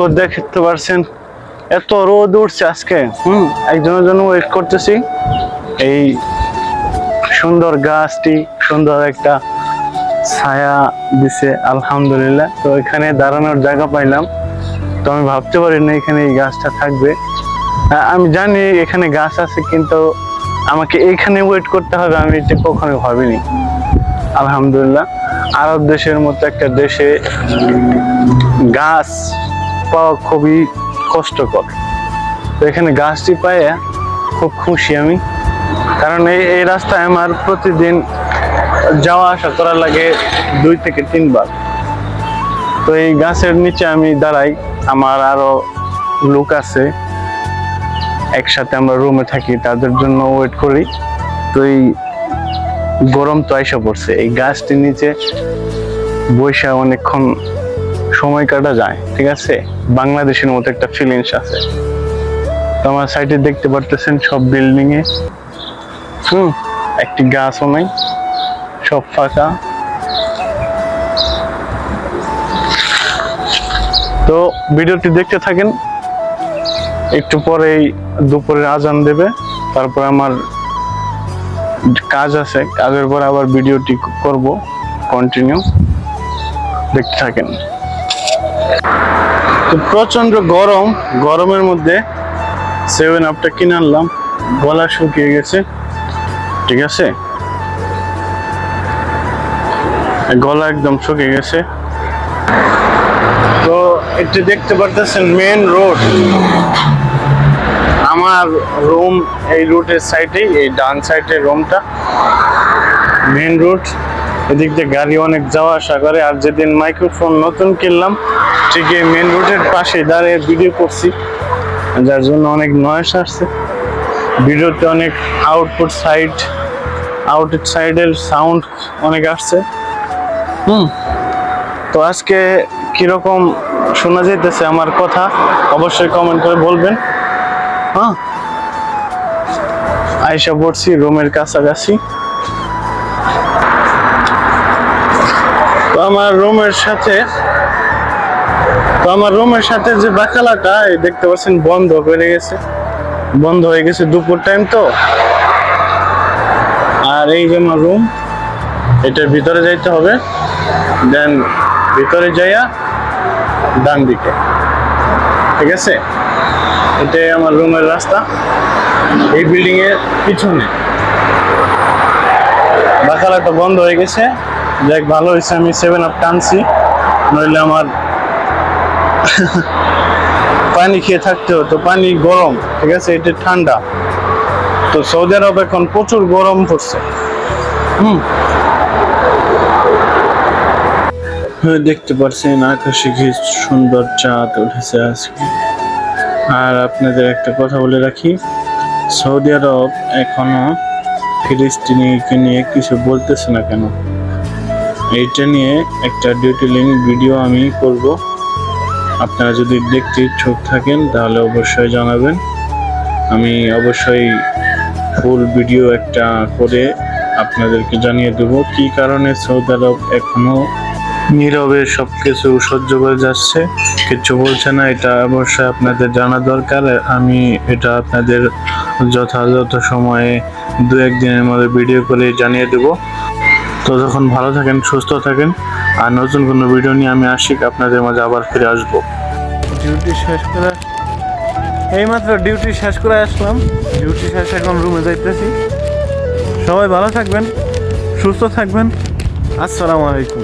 তো দেখতে পারছেন, এত রোদ উঠছে আজকে, হুম? একজনের জন্য ওয়েট করতেছি। এই সুন্দর গাছটি, সুন্দর একটা ছায়া দিছে, আলহামদুলিল্লাহ। তো এখানে দাঁড়ানোর জায়গা পাইলাম। তো আমি ভাবতে পারি না এখানে এই গাছটা থাকবে। আমি জানি এখানে গাছ আছে, কিন্তু আমাকে এইখানে ওয়েট করতে হবে, আমি এটা কখনো ভাবিনি। আলহামদুলিল্লাহ। আরব দেশের মতো একটা দেশে গাছ পাওয়া খুবই কষ্টকর। তো এখানে গাছটি পায়ে খুব খুশি আমি। কারণ এই এই রাস্তায় আমার প্রতিদিন যাওয়া আসা করা লাগে দুই থেকে তিনবার। তো এই গাছের নিচে আমি দাঁড়াই, আমার আরও লোক আছে। একসাথে আমরা রুমে থাকি, তাদের জন্য ওয়েট করি। তো এই গরম তো আইসা পড়ছে, এই গাছটির নিচে বৈশা অনেকক্ষণ সময় কাটা যায়, ঠিক আছে? বাংলাদেশের মতো একটা ফিলিংস আছে। তো আমার সাইডে দেখতে পারতেছেন সব বিল্ডিং এ হুম, একটি গাছও নাই, সব ফাঁকা। তো ভিডিওটি দেখতে থাকেন, একটু পরেই দুপুরের আজান দেবে, তারপর আমার কাজ আছে, কাজের পর আবার ভিডিওটি করব কন্টিনিউ দেখতে থাকেন। তো প্রচণ্ড গরম, গরমের মধ্যে সেভেন আপটা কিনে আনলাম, গলা শুকিয়ে গেছে, ঠিক আছে? গলা একদম শুকিয়ে গেছে। তো একটু দেখতে পারতেছেন মেন রোড আমার রুম এই রুটের সাইডেই এই ডান সাইডের রুমটা মেন রুট এদিক দিয়ে গাড়ি অনেক যাওয়া আসা করে আর যেদিন মাইক্রোফোন নতুন কিনলাম ঠিক এই মেন রুটের পাশে দাঁড়িয়ে ভিডিও করছি যার জন্য অনেক নয়েস আসছে। ভিডিওতে অনেক আউটপুট সাইড আউটের সাইডের সাউন্ড অনেক আসছে। হুম। তো আজকে কীরকম শোনা যেতেছে আমার কথা অবশ্যই কমেন্ট করে বলবেন। হ্যাঁ। আয়সা পড়ছি রুমের কাছাকাছি। আমার রুমের সাথে, তো আমার রুমের সাথে যে বাকালাটা দেখতে পাচ্ছেন বন্ধ হয়ে গেছে। বন্ধ হয়ে গেছে দুপুর টাইম তো। আর এই যে আমার রুম এটার ভিতরে যাইতে হবে। দেন ভিতরে যাইয়া ডান দিকে। ঠিক আছে? এটাই আমার রুমের রাস্তা। এই বিল্ডিং এর পিছনে। বাকালাটা বন্ধ হয়ে গেছে। দেখ ভালো হয়েছে আমি সেভেন আপ টানছি। নইলে আমার পানি খেয়ে থাকতে হতো। পানি গরম ঠিক আছে? এটা ঠান্ডা। তো সৌদি আরব এখন প্রচুর গরম পড়ছে। হুম। হ্যাঁ, দেখতে পাচ্ছেন আকাশে কি সুন্দর চাঁদ উঠেছে আজকে। আর আপনাদের একটা কথা বলে রাখি সৌদি আরব এখনও ফিলিস্তিনিকে নিয়ে কিছু বলতেছে না কেন? এইটা নিয়ে একটা ডিউটি লিঙ্ক ভিডিও আমি করব। আপনারা যদি দেখতে ইচ্ছুক থাকেন, তাহলে অবশ্যই জানাবেন। আমি অবশ্যই ফুল ভিডিও একটা করে আপনাদেরকে জানিয়ে দেব কি কারণে সৌদি আরব এখনও নীরবে সব কিছু সহ্য করে যাচ্ছে। কিছু বলছে না, এটা অবশ্যই আপনাদের জানা দরকার। আমি এটা আপনাদের যথাযথ সময়ে দু একদিনের মধ্যে ভিডিও করে জানিয়ে দেব। তো যখন ভালো থাকেন, সুস্থ থাকেন, আর নতুন কোনো ভিডিও নিয়ে আমি আসি আপনাদের মাঝে আবার ফিরে আসব। ডিউটি শেষ করে এইমাত্র ডিউটি শেষ করে আসলাম। ডিউটি শেষ এখন রুমে যাইতেছি। সবাই ভালো থাকবেন, সুস্থ থাকবেন। আসসালামু আলাইকুম।